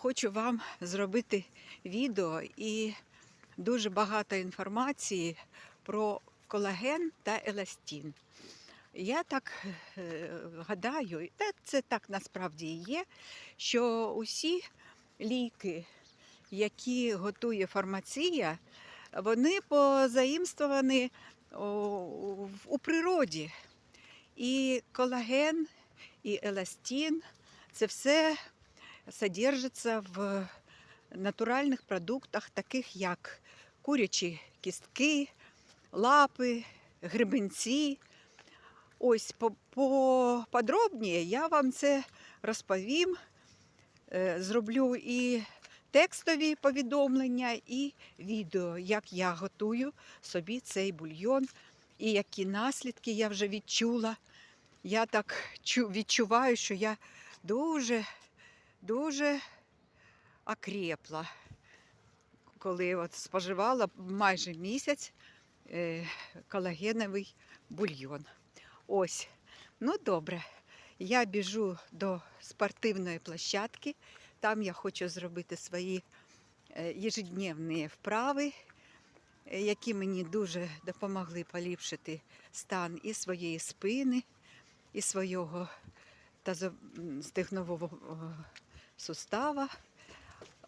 хочу вам зробити відео і дуже багато інформації про колаген та еластін. Я так е, гадаю, та це так насправді і є, що усі ліки, які готує фармація, вони позаїмствовані у природі. І колаген, і еластин це все содержиться в натуральних продуктах, таких як курячі кістки, лапи, грибенці. Ось по- поподробніше я вам це розповім. Е, Зроблю і текстові повідомлення, і відео, як я готую собі цей бульйон, і які наслідки я вже відчула. Я так відчуваю, що я дуже, дуже окрепла, коли от споживала майже місяць е, колагеновий бульйон. Ось, ну добре. Я біжу до спортивної площадки. Там я хочу зробити свої е, вправи, які мені дуже допомогли поліпшити стан і своєї спини, і свого тазо- м, стегнового е, сустава.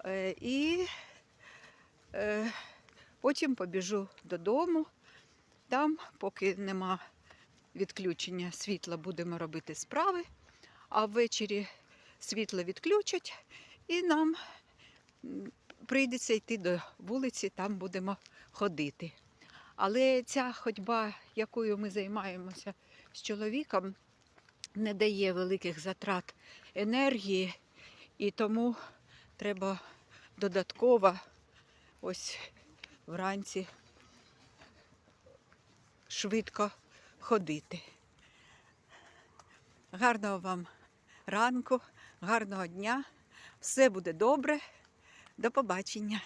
Е, І е, потім побіжу додому. Там, поки нема відключення світла, будемо робити справи, а ввечері світло відключать і нам прийдеться йти до вулиці, там будемо ходити. Але ця ходьба, якою ми займаємося з чоловіком, не дає великих затрат енергії, і тому треба додатково ось вранці швидко ходити. Гарного вам ранку, гарного дня. Все буде добре. До побачення.